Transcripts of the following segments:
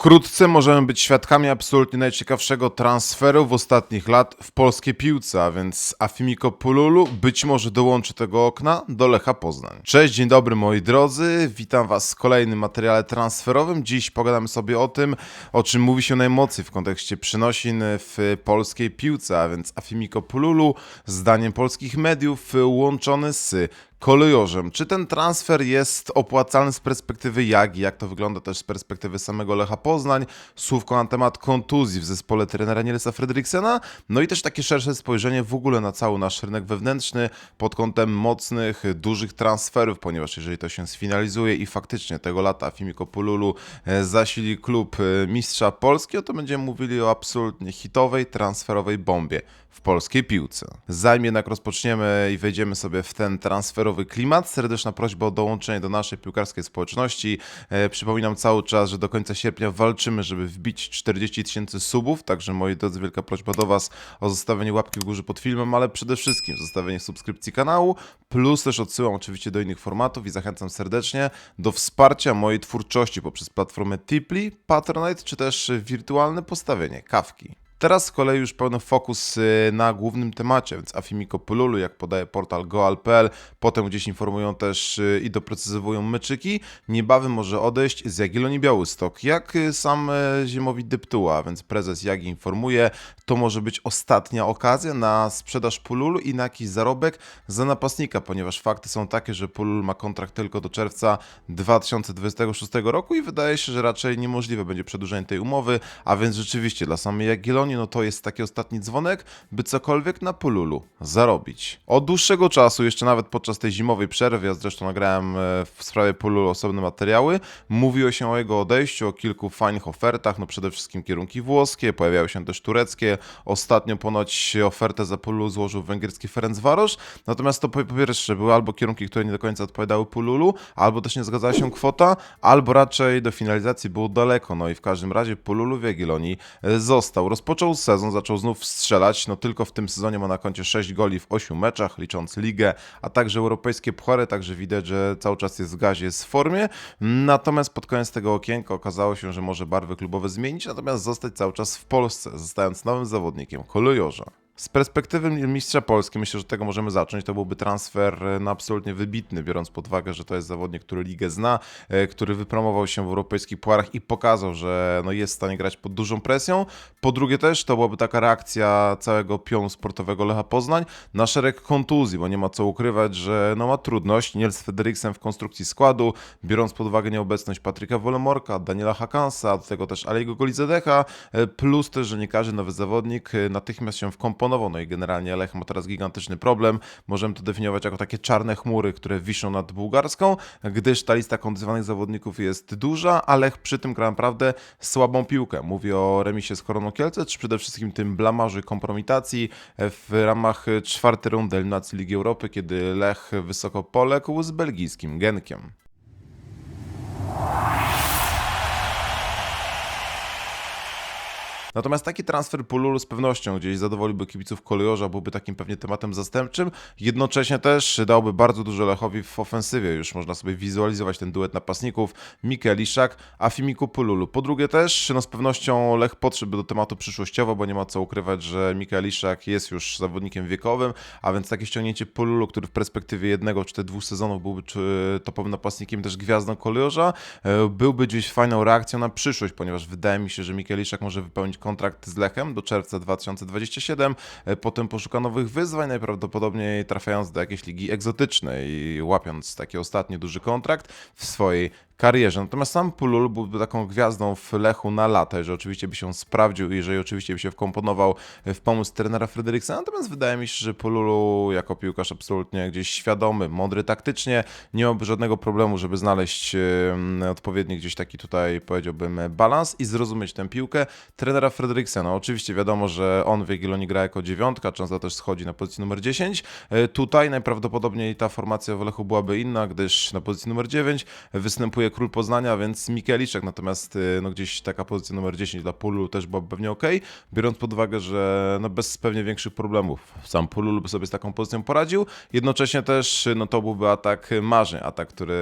Wkrótce możemy być świadkami absolutnie najciekawszego transferu w ostatnich lat w polskiej piłce, a więc Afimiko Pululu być może dołączy tego okna do Lecha Poznań. Cześć, dzień dobry moi drodzy, witam was w kolejnym materiale transferowym. Dziś pogadamy sobie o tym, o czym mówi się najmocniej w kontekście przynosin w polskiej piłce, a więc Afimiko Pululu, zdaniem polskich mediów, łączony z kolejorzem. Czy ten transfer jest opłacalny z perspektywy Jagi? Jak to wygląda też z perspektywy samego Lecha Poznań? Słówko na temat kontuzji w zespole trenera Nielsa Fredriksena. No i też takie szersze spojrzenie w ogóle na cały nasz rynek wewnętrzny pod kątem mocnych, dużych transferów, ponieważ jeżeli to się sfinalizuje i faktycznie tego lata Fimiko Pululu e, zasili klub e, mistrza Polski, to będziemy mówili o absolutnie hitowej, transferowej bombie w polskiej piłce. Zanim jednak rozpoczniemy i wejdziemy sobie w ten transferowy klimat, serdeczna prośba o dołączenie do naszej piłkarskiej społeczności. E, przypominam cały czas, że do końca sierpnia walczymy, żeby wbić 40 tysięcy subów, także moi drodzy, wielka prośba do Was o zostawienie łapki w górze pod filmem, ale przede wszystkim zostawienie subskrypcji kanału, plus też odsyłam oczywiście do innych formatów i zachęcam serdecznie do wsparcia mojej twórczości poprzez platformę Tipli, Patronite czy też wirtualne postawienie kawki. Teraz z kolei już pełny fokus y, na głównym temacie, więc Afimiko Pululu, jak podaje portal goal.pl, potem gdzieś informują też y, i doprecyzowują meczyki, niebawem może odejść z Jagiellonii Białystok, jak y, sam Ziemowit Deptuła, więc prezes Jagi informuje, to może być ostatnia okazja na sprzedaż Pululu i na jakiś zarobek za napastnika, ponieważ fakty są takie, że Pulul ma kontrakt tylko do czerwca 2026 roku i wydaje się, że raczej niemożliwe będzie przedłużenie tej umowy, a więc rzeczywiście dla samej Jagiellonii no to jest taki ostatni dzwonek, by cokolwiek na Pululu zarobić. Od dłuższego czasu, jeszcze nawet podczas tej zimowej przerwy, ja zresztą nagrałem e, w sprawie Pululu osobne materiały, mówiło się o jego odejściu, o kilku fajnych ofertach, no przede wszystkim kierunki włoskie, pojawiały się też tureckie, ostatnio ponoć ofertę za Pululu złożył węgierski Ferencvaros, natomiast to po pierwsze były albo kierunki, które nie do końca odpowiadały Pululu, albo też nie zgadzała się kwota, albo raczej do finalizacji było daleko, no i w każdym razie Pululu w Jagiellonii e, został. Rozpoczął sezon, zaczął znów strzelać, no tylko w tym sezonie ma na koncie 6 goli w 8 meczach, licząc ligę, a także europejskie puchary, także widać, że cały czas jest w gazie, jest w formie, natomiast pod koniec tego okienka okazało się, że może barwy klubowe zmienić, natomiast zostać cały czas w Polsce, zostając nowym zawodnikiem kolejorza. Z perspektywy mistrza Polski myślę, że tego możemy zacząć. To byłby transfer e, no, absolutnie wybitny, biorąc pod uwagę, że to jest zawodnik, który ligę zna, e, który wypromował się w europejskich puarach i pokazał, że no, jest w stanie grać pod dużą presją. Po drugie też to byłaby taka reakcja całego pionu sportowego Lecha Poznań na szereg kontuzji, bo nie ma co ukrywać, że no, ma trudność. Niels Frederiksen w konstrukcji składu, biorąc pod uwagę nieobecność Patryka Wolemorka, Daniela Hakansa, do tego też Alejego Golizedecha, e, plus też, że nie każdy nowy zawodnik natychmiast się wkomponował no i generalnie Lech ma teraz gigantyczny problem. Możemy to definiować jako takie czarne chmury, które wiszą nad bułgarską, gdyż ta lista kondycjonowanych zawodników jest duża, a Lech przy tym gra naprawdę słabą piłkę. Mówię o remisie z Koroną Kielce, czy przede wszystkim tym blamarzy kompromitacji w ramach czwartej rundy eliminacji Ligi Europy, kiedy Lech wysoko poległ z belgijskim Genkiem. Natomiast taki transfer Pululu z pewnością gdzieś zadowoliłby kibiców kolejorza, byłby takim pewnie tematem zastępczym. Jednocześnie też dałby bardzo dużo Lechowi w ofensywie. Już można sobie wizualizować ten duet napastników Mikel Iszak, a Fimiku Pululu. Po drugie też, no z pewnością Lech podszedłby do tematu przyszłościowo, bo nie ma co ukrywać, że Mikel Iszak jest już zawodnikiem wiekowym, a więc takie ściągnięcie Pululu, który w perspektywie jednego czy te dwóch sezonów byłby topowym napastnikiem, też gwiazdą kolejorza, e, byłby gdzieś fajną reakcją na przyszłość, ponieważ wydaje mi się, że Mikel Iszak może wypełnić kontrakt z Lechem do czerwca 2027. E, Potem poszuka nowych wyzwań, najprawdopodobniej trafiając do jakiejś ligi egzotycznej i łapiąc taki ostatni duży kontrakt w swojej karierze. Natomiast sam Pulul byłby taką gwiazdą w Lechu na lata, że oczywiście by się sprawdził i jeżeli oczywiście by się wkomponował w pomysł trenera Frederiksa. Natomiast wydaje mi się, że Pululu jako piłkarz absolutnie gdzieś świadomy, mądry taktycznie, nie miałby żadnego problemu, żeby znaleźć odpowiedni gdzieś taki tutaj powiedziałbym balans i zrozumieć tę piłkę trenera Frederiksa. No oczywiście wiadomo, że on w Jagiellonii gra jako dziewiątka, często też schodzi na pozycję numer 10. E, Tutaj najprawdopodobniej ta formacja w Lechu byłaby inna, gdyż na pozycji numer 9 występuje król Poznania, więc Mikieliczek, natomiast y, no gdzieś taka pozycja numer 10 dla Pulu też byłaby pewnie ok, biorąc pod uwagę, że no bez pewnie większych problemów sam Pulu by sobie z taką pozycją poradził, jednocześnie też no to byłby atak marzeń, atak, który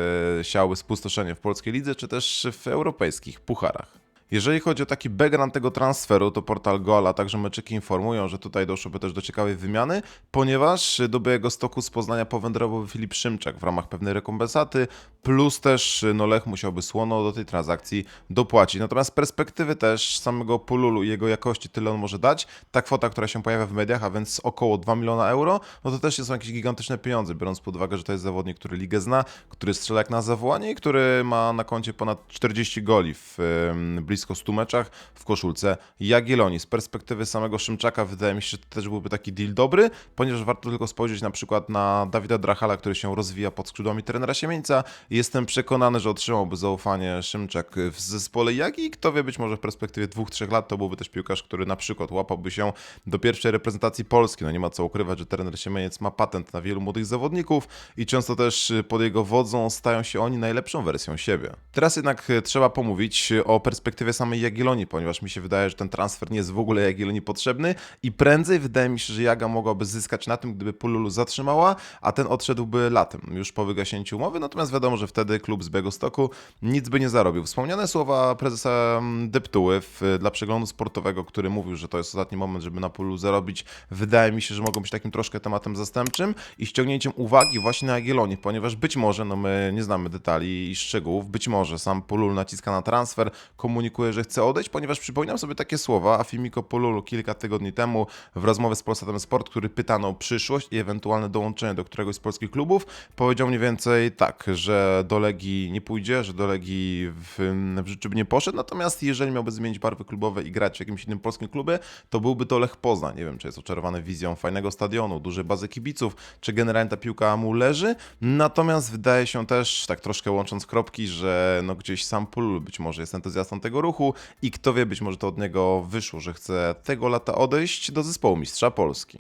siałby spustoszenie w polskiej lidze, czy też w europejskich pucharach. Jeżeli chodzi o taki background tego transferu, to portal Goal, a także meczyki informują, że tutaj doszłoby też do ciekawej wymiany, ponieważ do białego stoku z Poznania powędrował Filip Szymczak w ramach pewnej rekompensaty, plus też no Lech musiałby słono do tej transakcji dopłacić. Natomiast z perspektywy też samego Pululu i jego jakości, tyle on może dać, ta kwota, która się pojawia w mediach, a więc około 2 miliona euro, no to też nie są jakieś gigantyczne pieniądze, biorąc pod uwagę, że to jest zawodnik, który ligę zna, który strzela jak na zawołanie i który ma na koncie ponad 40 goli w em, blisko 100 meczach w koszulce Jagiellonii. Z perspektywy samego Szymczaka wydaje mi się, że to też byłby taki deal dobry, ponieważ warto tylko spojrzeć na przykład na Dawida Drachala, który się rozwija pod skrzydłami trenera Siemieńca. Jestem przekonany, że otrzymałby zaufanie Szymczak w zespole Jagi kto wie, być może w perspektywie dwóch, trzech lat to byłby też piłkarz, który na przykład łapałby się do pierwszej reprezentacji Polski. No nie ma co ukrywać, że trener Siemieniec ma patent na wielu młodych zawodników i często też pod jego wodzą stają się oni najlepszą wersją siebie. Teraz jednak trzeba pomówić o perspektywie samej Jagiellonii, ponieważ mi się wydaje, że ten transfer nie jest w ogóle Jagiellonii potrzebny i prędzej wydaje mi się, że Jaga mogłaby zyskać na tym, gdyby Pululu zatrzymała, a ten odszedłby latem, już po wygaśnięciu umowy, natomiast wiadomo, że wtedy klub z Białegostoku nic by nie zarobił. Wspomniane słowa prezesa mm, Deptuły w, dla przeglądu sportowego, który mówił, że to jest ostatni moment, żeby na Pululu zarobić, wydaje mi się, że mogą być takim troszkę tematem zastępczym i ściągnięciem uwagi właśnie na Jagiellonii, ponieważ być może, no my nie znamy detali i szczegółów, być może sam Pulul naciska na transfer, komunikuje, że chce odejść, ponieważ przypominam sobie takie słowa, a Fimiko Pululu kilka tygodni temu w rozmowie z Polsatem Sport, który pytano o przyszłość i ewentualne dołączenie do któregoś z polskich klubów, powiedział mniej więcej tak, że do Legii nie pójdzie, że do Legii w, w życiu by nie poszedł, natomiast jeżeli miałby zmienić barwy klubowe i grać w jakimś innym polskim klubie, to byłby to Lech Poznań. Nie wiem, czy jest oczarowany wizją fajnego stadionu, dużej bazy kibiców, czy generalnie ta piłka mu leży, natomiast wydaje się też, tak troszkę łącząc kropki, że no gdzieś sam Pulul być może jest entuzjastą tego ruchu i kto wie, być może to od niego wyszło, że chce tego lata odejść do zespołu Mistrza Polski.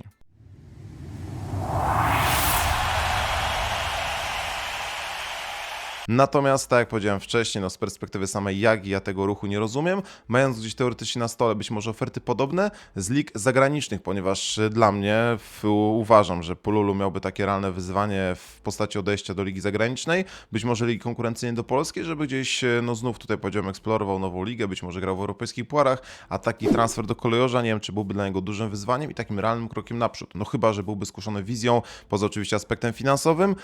Natomiast, tak jak powiedziałem wcześniej, no z perspektywy samej Jagi ja tego ruchu nie rozumiem, mając gdzieś teoretycznie na stole być może oferty podobne z lig zagranicznych, ponieważ y, dla mnie w, uważam, że Pululu miałby takie realne wyzwanie w postaci odejścia do ligi zagranicznej, być może ligi konkurencyjnej do polskiej, żeby gdzieś, y, no znów tutaj powiedziałem, eksplorował nową ligę, być może grał w europejskich puarach, a taki transfer do kolejorza, nie wiem, czy byłby dla niego dużym wyzwaniem i takim realnym krokiem naprzód. No chyba, że byłby skuszony wizją, poza oczywiście aspektem finansowym,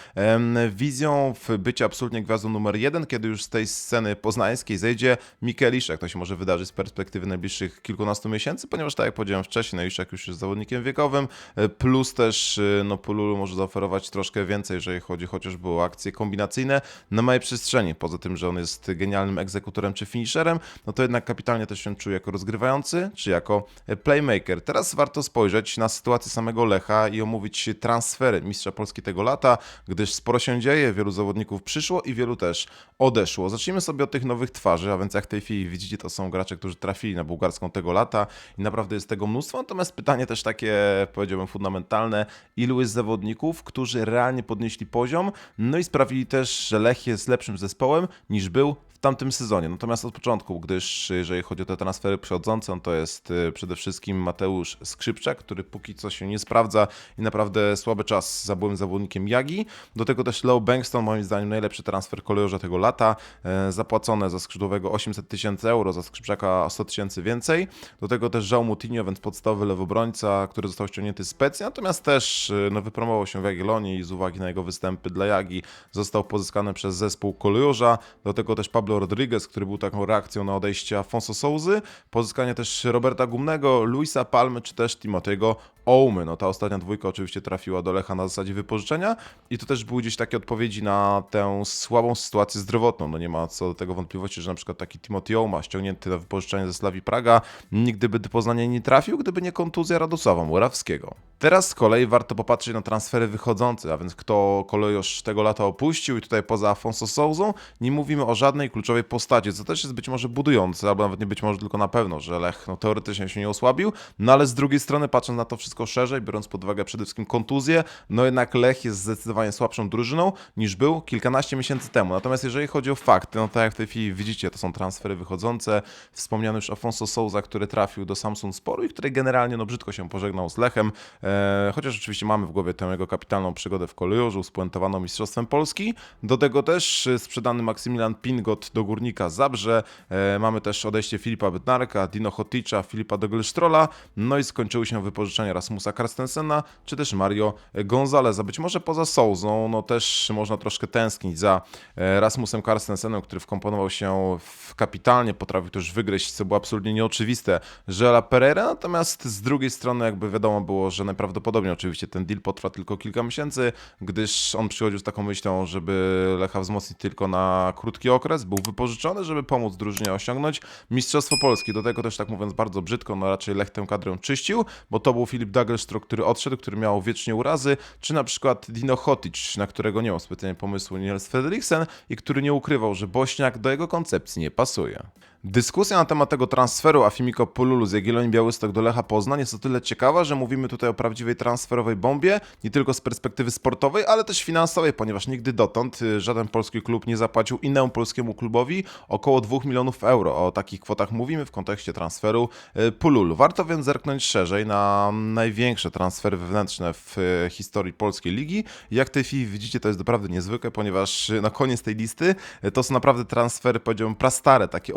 wizją w bycie absolutnie gwiazdą numer jeden, kiedy już z tej sceny poznańskiej zejdzie Mikeliszek. To się może wydarzyć z perspektywy najbliższych kilkunastu miesięcy, ponieważ tak jak powiedziałem wcześniej, Neliszek już jest zawodnikiem wiekowym, e, plus też e, no, Pululu może zaoferować troszkę więcej, jeżeli chodzi chociażby o akcje kombinacyjne na małej przestrzeni. Poza tym, że on jest genialnym egzekutorem czy finisherem, no to jednak kapitalnie też się czuje jako rozgrywający, czy jako e, playmaker. Teraz warto spojrzeć na sytuację samego Lecha i omówić transfery mistrza Polski tego lata, gdyż sporo się dzieje, wielu zawodników przyszło i wielu też odeszło. Zacznijmy sobie od tych nowych twarzy, a więc jak w tej chwili widzicie, to są gracze, którzy trafili na bułgarską tego lata i naprawdę jest tego mnóstwo. Natomiast pytanie też takie, powiedziałbym, fundamentalne, ilu jest zawodników, którzy realnie podnieśli poziom, no i sprawili też, że Lech jest lepszym zespołem niż był tamtym sezonie. Natomiast od początku, gdyż jeżeli chodzi o te transfery przychodzące, to jest y, przede wszystkim Mateusz Skrzypczak, który póki co się nie sprawdza i naprawdę słaby czas za byłym zawodnikiem Jagi. Do tego też Leo Bankston, moim zdaniem najlepszy transfer kolejorza tego lata, e, zapłacone za skrzydłowego 800 tysięcy euro, za Skrzypczaka 100 tysięcy więcej. Do tego też João Moutinho, więc podstawowy lewobrońca, który został ściągnięty z Specji, natomiast też y, no, wypromował się w Jagiellonii i z uwagi na jego występy dla Jagi został pozyskany przez zespół kolejorza. Do tego też Pablo Rodriguez, który był taką reakcją na odejście Afonso Souzy, pozyskanie też Roberta Gumnego, Luisa Palmy czy też Timotego Oumy. No ta ostatnia dwójka oczywiście trafiła do Lecha na zasadzie wypożyczenia i to też były gdzieś takie odpowiedzi na tę słabą sytuację zdrowotną. No nie ma co do tego wątpliwości, że na przykład taki Timothy Ouma ściągnięty na wypożyczenie ze Slawi Praga nigdy by do Poznania nie trafił, gdyby nie kontuzja Radosława Murawskiego. Teraz z kolei warto popatrzeć na transfery wychodzące, a więc kto kolejorz tego lata opuścił i tutaj poza Afonso Souzą nie mówimy o żadnej kluczowej postaci, co też jest być może budujące, albo nawet nie być może tylko na pewno, że Lech no, teoretycznie się nie osłabił, no ale z drugiej strony patrząc na to wszystko wszystko szerzej, biorąc pod uwagę przede wszystkim kontuzję, no jednak Lech jest zdecydowanie słabszą drużyną niż był kilkanaście miesięcy temu. Natomiast jeżeli chodzi o fakty, no tak jak w tej chwili widzicie, to są transfery wychodzące. Wspomniany już Afonso Souza, który trafił do Samsung Sporu i który generalnie no brzydko się pożegnał z Lechem, e, chociaż oczywiście mamy w głowie tę jego kapitalną przygodę w kolejorzu, spuentowaną Mistrzostwem Polski. Do tego też e, sprzedany Maksymilian Pingot do Górnika Zabrze. E, mamy też odejście Filipa Bednarka, Dino Hoticza, Filipa Doglestrola, no i skończyły się wypożyczenia Rasmusa Carstensena, czy też Mario Gonzaleza. Być może poza Souzą, no też można troszkę tęsknić za e, Rasmusem Carstensenem, który wkomponował się w kapitalnie, potrafił też wygryźć, co było absolutnie nieoczywiste, Żela Pereira, natomiast z drugiej strony jakby wiadomo było, że najprawdopodobniej oczywiście ten deal potrwa tylko kilka miesięcy, gdyż on przychodził z taką myślą, żeby Lecha wzmocnić tylko na krótki okres, był wypożyczony, żeby pomóc drużynie osiągnąć Mistrzostwo Polski. Do tego też tak mówiąc bardzo brzydko, no raczej Lech tę kadrę czyścił, bo to był Filip Dagelstro, który odszedł, który miał wiecznie urazy, czy na przykład Dino Hotic, na którego nie miał specjalnie pomysłu Niels Frederiksen i który nie ukrywał, że Bośniak do jego koncepcji nie pasuje. Dyskusja na temat tego transferu Afimiko Pululu z Jagiellonii Białystok do Lecha Poznań jest o tyle ciekawa, że mówimy tutaj o prawdziwej transferowej bombie, nie tylko z perspektywy sportowej, ale też finansowej, ponieważ nigdy dotąd y, żaden polski klub nie zapłacił innemu polskiemu klubowi około 2 milionów euro. O takich kwotach mówimy w kontekście transferu y, Pululu. Warto więc zerknąć szerzej na największe transfery wewnętrzne w y, historii polskiej ligi. Jak tej chwili widzicie, to jest naprawdę niezwykłe, ponieważ na koniec tej listy to są naprawdę transfery, powiedziałbym, prastare, takie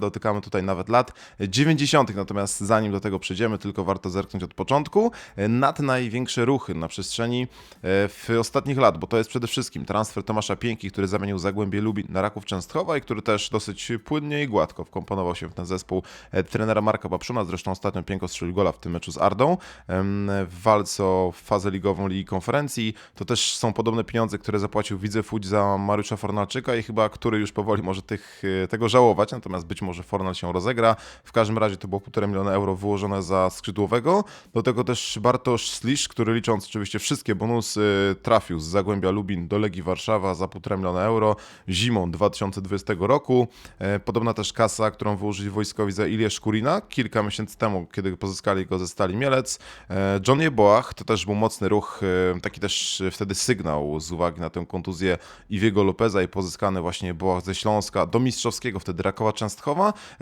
dotykamy tutaj nawet lat 90. Natomiast zanim do tego przejdziemy, tylko warto zerknąć od początku y, na te największe ruchy na przestrzeni y, w ostatnich lat, bo to jest przede wszystkim transfer Tomasza Pięki, który zamienił Zagłębie Lubin na Raków Częstochowa i który też dosyć płynnie i gładko wkomponował się w ten zespół e, trenera Marka Papszuna. Zresztą ostatnio Pięko strzelił gola w tym meczu z Ardą w walce o fazę ligową Ligi Konferencji. To też są podobne pieniądze, które zapłacił Widzę Łódź za Mariusza Fornalczyka i chyba który już powoli może tych, e, tego żałować, natomiast być może Fornal się rozegra. W każdym razie to było 1,5 miliona euro wyłożone za skrzydłowego. Do tego też Bartosz Slisz, który licząc oczywiście wszystkie bonusy trafił z Zagłębia Lubin do Legii Warszawa za 1,5 miliona euro zimą 2020 roku. E, Podobna też kasa, którą wyłożyli wojskowi za Ilię Szkurina kilka miesięcy temu, kiedy pozyskali go ze Stali Mielec. E, John Jeboach to też był mocny ruch, e, taki też wtedy sygnał z uwagi na tę kontuzję Iwiego Lopeza i pozyskany właśnie Jeboach ze Śląska do mistrzowskiego wtedy Rakowa Częstochowa,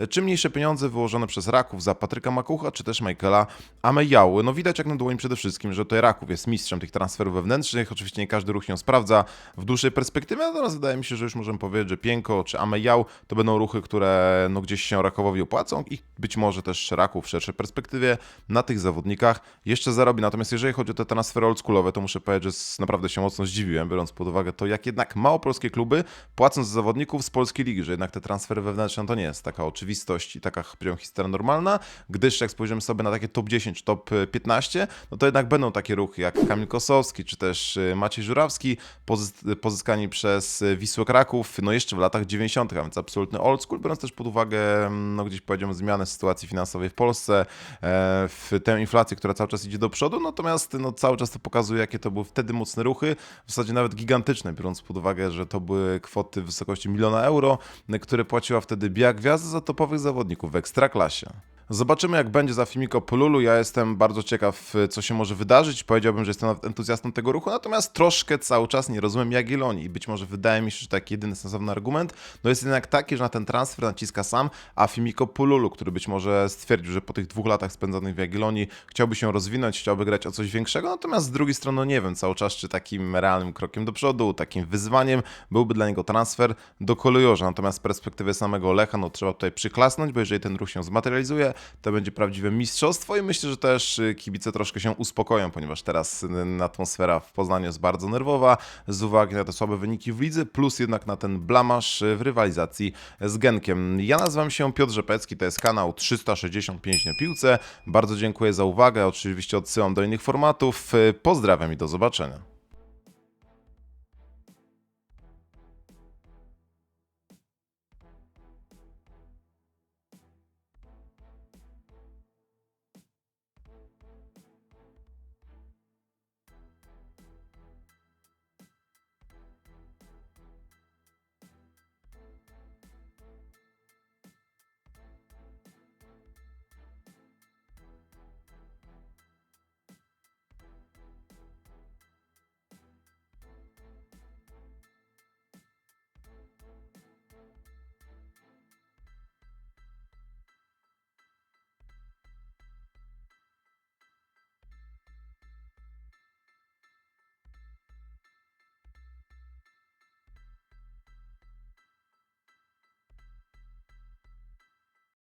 czy mniejsze pieniądze wyłożone przez Raków za Patryka Makucha, czy też Michaela Amejały. No widać jak na dłoni przede wszystkim, że tutaj Raków jest mistrzem tych transferów wewnętrznych. Oczywiście nie każdy ruch się sprawdza w dłuższej perspektywie, natomiast wydaje mi się, że już możemy powiedzieć, że Pięko czy Amejał to będą ruchy, które no gdzieś się Rakowowi opłacą i być może też Raków w szerszej perspektywie na tych zawodnikach jeszcze zarobi. Natomiast jeżeli chodzi o te transfery oldschoolowe, to muszę powiedzieć, że naprawdę się mocno zdziwiłem, biorąc pod uwagę to, jak jednak mało polskie kluby płacą za zawodników z polskiej ligi, że jednak te transfery wewnętrzne to nie jest taka oczywistość i taka historia normalna, gdyż jak spojrzymy sobie na takie top 10, top e, 15, no to jednak będą takie ruchy jak Kamil Kosowski, czy też e, Maciej Żurawski, pozys- pozyskani przez e, Wisłę Kraków, no jeszcze w latach 90., a więc absolutny old school, biorąc też pod uwagę, mm, no gdzieś powiedziałbym, zmianę sytuacji finansowej w Polsce, e, w tę inflację, która cały czas idzie do przodu, natomiast no, cały czas to pokazuje, jakie to były wtedy mocne ruchy, w zasadzie nawet gigantyczne, biorąc pod uwagę, że to były kwoty w wysokości miliona euro, które płaciła wtedy Biała Gwiazda za topowych zawodników w Ekstraklasie. Zobaczymy, jak będzie za Fimiko Pululu. Ja jestem bardzo ciekaw, co się może wydarzyć. Powiedziałbym, że jestem entuzjastą tego ruchu, natomiast troszkę cały czas nie rozumiem Jagiellonii i być może wydaje mi się, że taki jedyny sensowny argument no jest jednak taki, że na ten transfer naciska sam Afimiko Pululu, który być może stwierdził, że po tych dwóch latach spędzonych w Jagiellonii chciałby się rozwinąć, chciałby grać o coś większego, natomiast z drugiej strony nie wiem cały czas, czy takim realnym krokiem do przodu, takim wyzwaniem byłby dla niego transfer do kolejorza. Natomiast z perspektywy samego Lecha, no trzeba tutaj przyklasnąć, bo jeżeli ten ruch się zmaterializuje, to będzie prawdziwe mistrzostwo i myślę, że też y, kibice troszkę się uspokoją, ponieważ teraz y, atmosfera w Poznaniu jest bardzo nerwowa z uwagi na te słabe wyniki w lidze, plus jednak na ten blamasz y, w rywalizacji z Genkiem. Ja nazywam się Piotr Rzepecki, to jest kanał 365 na piłce. Bardzo dziękuję za uwagę, oczywiście odsyłam do innych formatów. Pozdrawiam i do zobaczenia.